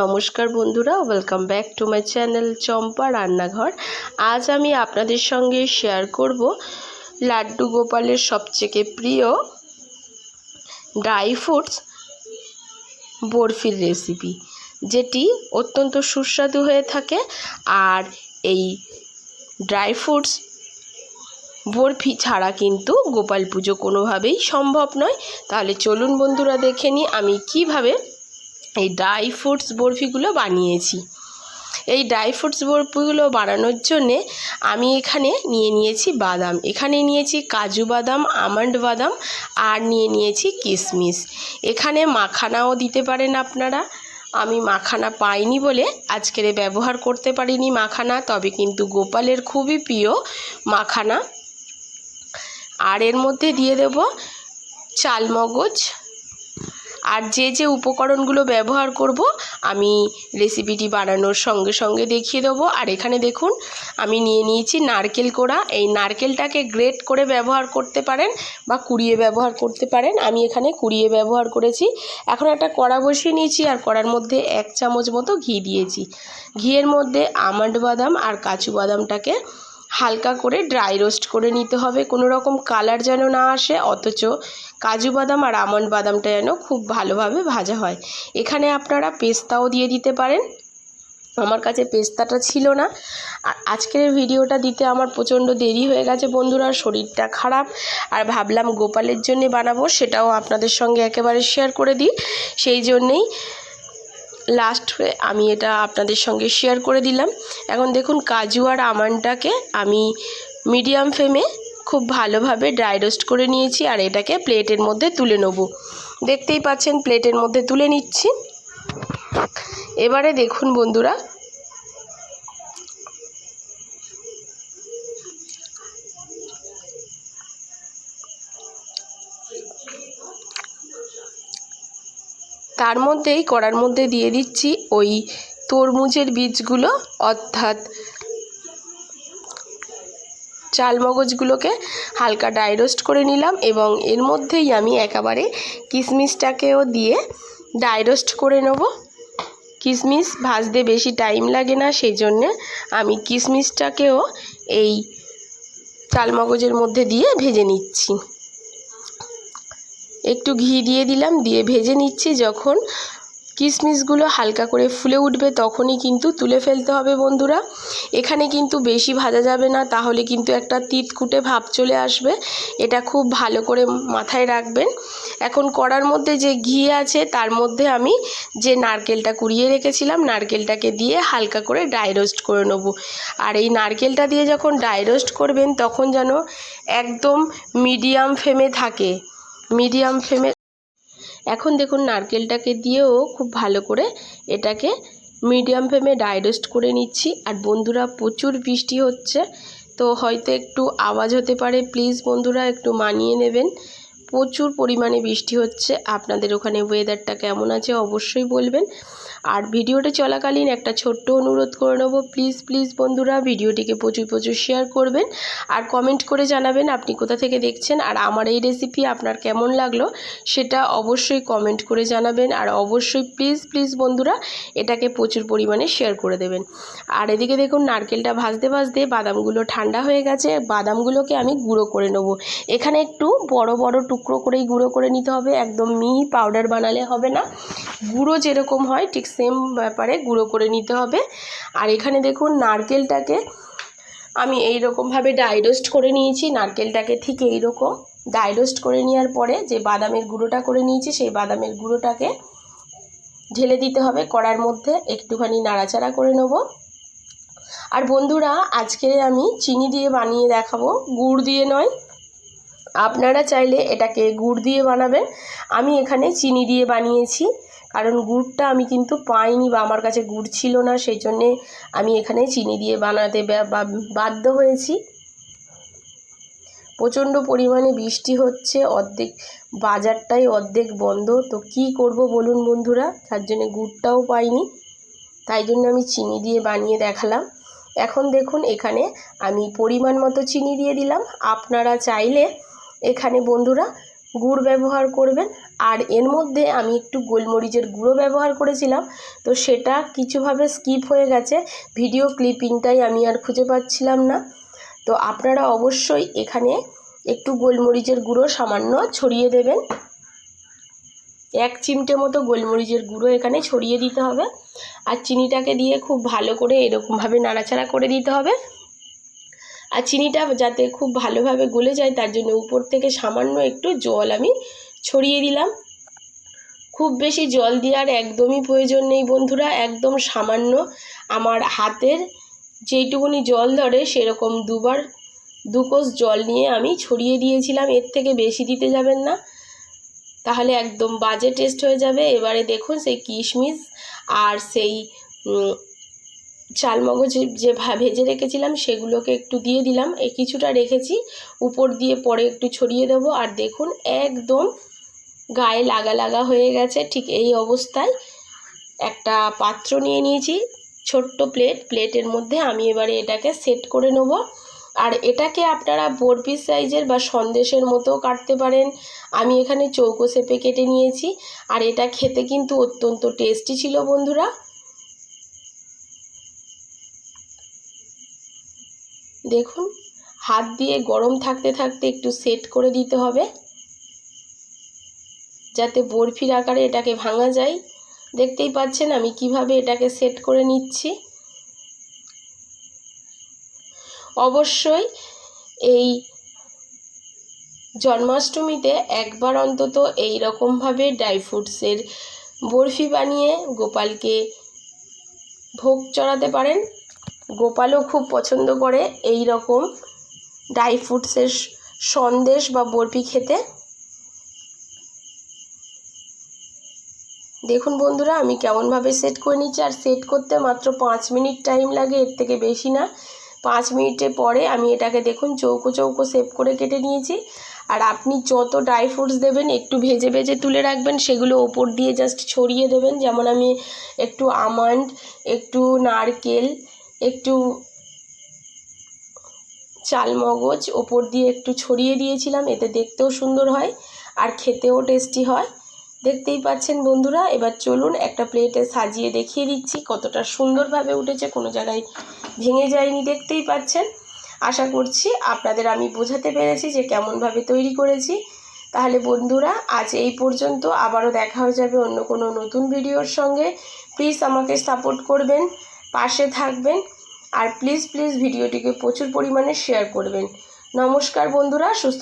নমস্কার বন্ধুরা welcome back to my channel Champa Rannaghar. আজ আমি আপনাদের সঙ্গে শেয়ার করব লাড্ডু গোপালের সবথেকে প্রিয় ড্রাই ফ্রুটস বরফির রেসিপি যেটি অত্যন্ত সুস্বাদু হয়ে থাকে। আর এই ড্রাই ফ্রুটস বরফি ছাড়া কিন্তু গোপাল পুজো কোনোভাবেই সম্ভব নয়। তাহলে চলুন বন্ধুরা দেখে নিই আমি কীভাবে এই ড্রাই ফ্রুটস বরফিগুলো বানিয়েছি। এই ড্রাই ফ্রুটস বরফিগুলো বানানোর জন্যে আমি এখানে নিয়ে নিয়েছি বাদাম। এখানে নিয়েছি কাজু বাদাম, আমন্ড বাদাম আর নিয়ে নিয়েছি কিশমিশ এখানে মাখানাও দিতে পারেন আপনারা। আমি মাখানা পাইনি বলে আজকের ব্যবহার করতে পারিনি মাখানা, তবে কিন্তু গোপালের খুবই প্রিয় মাখানা। আর এর মধ্যে দিয়ে দেব চালমগজ আর যে যে উপকরণগুলো ব্যবহার করব, আমি রেসিপিটি বানানোর সঙ্গে সঙ্গে দেখিয়ে দেবো। আর এখানে দেখুন, আমি নিয়ে নিয়েছি নারকেল কোড়া। এই নারকেলটাকে গ্রেট করে ব্যবহার করতে পারেন বা কুড়িয়ে ব্যবহার করতে পারেন। আমি এখানে কুড়িয়ে ব্যবহার করেছি। এখন একটা কড়া বসিয়ে নিয়েছি আর কড়ার মধ্যে এক চামচ মতো ঘি দিয়েছি। ঘিয়ের মধ্যে আমন্ড বাদাম আর কাজু বাদামটাকে হালকা করে ড্রাই রোস্ট করে নিতে হবে। কোনো রকম কালার যেন না আসে, অথচ কাজু বাদাম আর আমন্ড বাদামটা যেন খুব ভালোভাবে ভাজা হয়। এখানে আপনারা পেস্তাও দিয়ে দিতে পারেন। আমার কাছে পেস্তাটা ছিল না। আর আজকের ভিডিওটা দিতে আমার প্রচণ্ড দেরি হয়ে গেছে বন্ধুরা, শরীরটা খারাপ। আর ভাবলাম গোপালের জন্যে বানাবো, সেটাও আপনাদের সঙ্গে একেবারে শেয়ার করে দিই। সেই জন্যেই লাস্ট আমি এটা আপনাদের সঙ্গে শেয়ার করে দিলাম। এখন দেখুন কাজু আর আমানটাকে আমি মিডিয়াম ফ্লেমে খুব ভালোভাবে ড্রাই রোস্ট করে নিয়েছি আর এটাকে প্লেটের মধ্যে তুলে নেব। দেখতেই পাচ্ছেন প্লেটের মধ্যে তুলে নিচ্ছি। এবারে দেখুন বন্ধুরা তার মধ্যেই কড়ার মধ্যে দিয়ে দিচ্ছি ওই তরমুজের বীজগুলো, অর্থাৎ চালমগজগুলোকে হালকা ড্রাই রোস্ট করে নিলাম এবং এর মধ্যেই আমি একেবারে কিশমিশটাকেও দিয়ে ড্রাই রোস্ট করে নেব। কিশমিশ ভাজতে বেশি টাইম লাগে না সেই জন্যে আমি কিশমিশটাকেও এই চালমগজের মধ্যে দিয়ে ভেজে নিচ্ছি। একটু ঘি দিয়ে দিলাম, দিয়ে ভেজে নিচ্ছি। যখন কিশমিশগুলো হালকা করে ফুলে উঠবে তখনই কিন্তু তুলে ফেলতে হবে বন্ধুরা। এখানে কিন্তু বেশি ভাজা যাবে না, তাহলে কিন্তু একটা তিতকুটে ভাব চলে আসবে। এটা খুব ভালো করে মাথায় রাখবেন। এখন কড়ার মধ্যে যে ঘি আছে, তার মধ্যে আমি যে নারকেলটা কুড়িয়ে রেখেছিলাম, নারকেলটাকে দিয়ে হালকা করে ড্রাই রোস্ট করে নেব। আর এই নারকেলটা দিয়ে যখন ড্রাই রোস্ট করবেন, তখন যেন একদম মিডিয়াম ফ্লেমে থাকে। মিডিয়াম ফ্লেমে। এখন দেখুন নারকেলটাকে দিয়েও খুব ভালো করে এটাকে মিডিয়াম ফ্লেমে ডাইরেস্ট করে নিচ্ছি। আর বন্ধুরা, প্রচুর বৃষ্টি হচ্ছে, তো হয়তো একটু আওয়াজ হতে পারে। প্লিজ বন্ধুরা, একটু মানিয়ে নেবেন। প্রচুর পরিমাণে বৃষ্টি হচ্ছে। আপনাদের ওখানে ওয়েদারটা কেমন আছে অবশ্যই বলবেন। আর ভিডিওটা চলাকালীন একটা ছোট্ট অনুরোধ করে নেব। প্লিজ প্লিজ বন্ধুরা, ভিডিওটিকে প্রচুর প্রচুর শেয়ার করবেন। আর কমেন্ট করে জানাবেন আপনি কোথা থেকে দেখছেন আর আমার এই রেসিপি আপনার কেমন লাগল সেটা অবশ্যই কমেন্ট করে জানাবেন। আর অবশ্যই প্লিজ প্লিজ বন্ধুরা, এটাকে প্রচুর পরিমাণে শেয়ার করে দেবেন। আর এদিকে দেখুন, নারকেলটা ভাজতে ভাজতে বাদামগুলো ঠান্ডা হয়ে গেছে। বাদামগুলোকে আমি গুঁড়ো করে নেব। এখানে একটু বড় বড় টুকরো করেই গুঁড়ো করে নিতে হবে, একদম মিহি পাউডার বানালে হবে না। গুঁড়ো যেরকম হয়, ঠিক সেম ব্যাপারে গুঁড়ো করে নিতে হবে। আর এখানে দেখুন, নারকেলটাকে আমি এই রকমভাবে ডাই রোস্ট করে নিয়েছি, নারকেলটাকে ঠিক এই রকম ডাই রোস্ট করে নেওয়ার পরে যে বাদামের গুঁড়োটা করে নিয়েছি, সেই বাদামের গুঁড়োটাকে ঢেলে দিতে হবে, কড়ার মধ্যে একটুখানি নাড়াচাড়া করে নেব। আর বন্ধুরা, আজকে আমি চিনি দিয়ে বানিয়ে দেখাবো, গুড় দিয়ে নয় আপনারা চাইলে এটাকে গুড় দিয়ে বানাবেন। আমি এখানে চিনি দিয়ে বানিয়েছি, কারণ গুড়টা আমি কিন্তু পাইনি বা আমার কাছে গুড় ছিল না, সেই জন্যে আমি এখানে চিনি দিয়ে বানাতে বাধ্য হয়েছি। প্রচণ্ড পরিমাণে বৃষ্টি হচ্ছে, অর্ধেক বাজারটাই অর্ধেক বন্ধ। তো কি করব বলুন বন্ধুরা? তার জন্যে গুড়টাও পাইনি, তাই জন্য আমি চিনি দিয়ে বানিয়ে দেখালাম। এখন দেখুন, এখানে আমি পরিমাণ মতো চিনি দিয়ে দিলাম। আপনারা চাইলে এখানে বন্ধুরা গুড় ব্যবহার করবেন। আর এর মধ্যে আমি একটু গোলমরিচের গুঁড়ো ব্যবহার করেছিলাম। তো সেটা কিছুভাবে স্কিপ হয়ে গেছে। ভিডিও ক্লিপিংটাই আমি আর খুঁজে পাচ্ছিলাম না। তো আপনারা অবশ্যই এখানে একটু গোলমরিচের গুঁড়ো সামান্য ছড়িয়ে দেবেন। এক চিমটে মতো গোলমরিচের গুঁড়ো এখানে ছড়িয়ে দিতে হবে। আর চিনিটাকে দিয়ে খুব ভালো করে এরকমভাবে নাড়াচাড়া করে দিতে হবে। আর চিনিটা যাতে খুব ভালোভাবে গলে যায়, তার জন্য উপর থেকে সামান্য একটু জল আমি ছড়িয়ে দিলাম। খুব বেশি জল দেওয়ার একদমই প্রয়োজন নেই বন্ধুরা, একদম সামান্য। আমার হাতের যেইটুকুনি জল ধরে সেরকম দুবার দু কোষ জল নিয়ে আমি ছড়িয়ে দিয়েছিলাম, এর থেকে বেশি দিতে যাবেন না। তাহলে একদম বাজে টেস্ট হয়ে যাবে। এবারে দেখুন সেই কিশমিশ আর সেই চালমগজ যে ভেজে রেখেছিলাম, সেগুলোকে একটু দিয়ে দিলাম। এই কিছুটা রেখেছি। উপর দিয়ে পরে একটু ছড়িয়ে দেবো। আর দেখুন, একদম গায়ে লাগা লাগা হয়ে গেছে ঠিক এই অবস্থায়। একটা পাত্র নিয়ে নিয়েছি, ছোট্ট প্লেট। প্লেটের মধ্যে আমি এবারে এটাকে সেট করে নেব। আর এটাকে আপনারা বরফি সাইজের বা সন্দেশের মতো কাটতে পারেন। আমি এখানে চৌকো শেপে কেটে নিয়েছি। আর এটা খেতে কিন্তু অত্যন্ত টেস্টি ছিল বন্ধুরা। দেখুন, হাত দিয়ে গরম থাকতে থাকতে একটু সেট করে দিতে হবে। যাতে বরফির আকারে এটাকে ভাঙা যায়। দেখতেই পাচ্ছেন আমি কীভাবে এটাকে সেট করে নিচ্ছি। অবশ্যই এই জন্মাষ্টমীতে একবার অন্তত এই রকমভাবে ড্রাই ফ্রুটসের বরফি বানিয়ে গোপালকে ভোগ চড়াতে পারেন। গোপালও খুব পছন্দ করে এই রকম ড্রাই ফ্রুটসের সন্দেশ বা বরফি খেতে। দেখুন বন্ধুরা, আমি কেমনভাবে সেট করে নিচ্ছি। আর সেট করতে মাত্র পাঁচ মিনিট টাইম লাগে, এর থেকে বেশি না। পাঁচ মিনিটে পরে আমি এটাকে দেখুন চৌকো চৌকো সেভ করে কেটে নিয়েছি। আর আপনি যত ড্রাই ফ্রুটস দেবেন, একটু ভেজে ভেজে তুলে রাখবেন, সেগুলো ওপর দিয়ে জাস্ট ছড়িয়ে দেবেন। যেমন আমি একটু আমন্ড একটু নারকেল একটু চালমগজ ওপর দিয়ে একটু ছড়িয়ে দিয়েছিলাম, এতে দেখতেও সুন্দর হয় আর খেতেও টেস্টি হয়। দেখতেই পাচ্ছেন বন্ধুরা, এবার চলুন একটা প্লেটে সাজিয়ে দেখিয়ে দিচ্ছি কতটা সুন্দরভাবে উঠেছে, কোনো জায়গায় ভেঙে যায়নি, দেখতেই পাচ্ছেন। আশা করছি আপনাদের আমি বোঝাতে পেরেছি যে কেমনভাবে তৈরি করেছি। তাহলে বন্ধুরা, আজ এই পর্যন্ত আবারও দেখা হয়ে যাবে অন্য কোনো নতুন ভিডিওর সঙ্গে। প্লিজ আমাকে সাপোর্ট করবেন। পাশে থাকবেন আর প্লিজ প্লিজ ভিডিওটিকে প্রচুর পরিমাণে শেয়ার করবেন। নমস্কার বন্ধুরা সুস্থ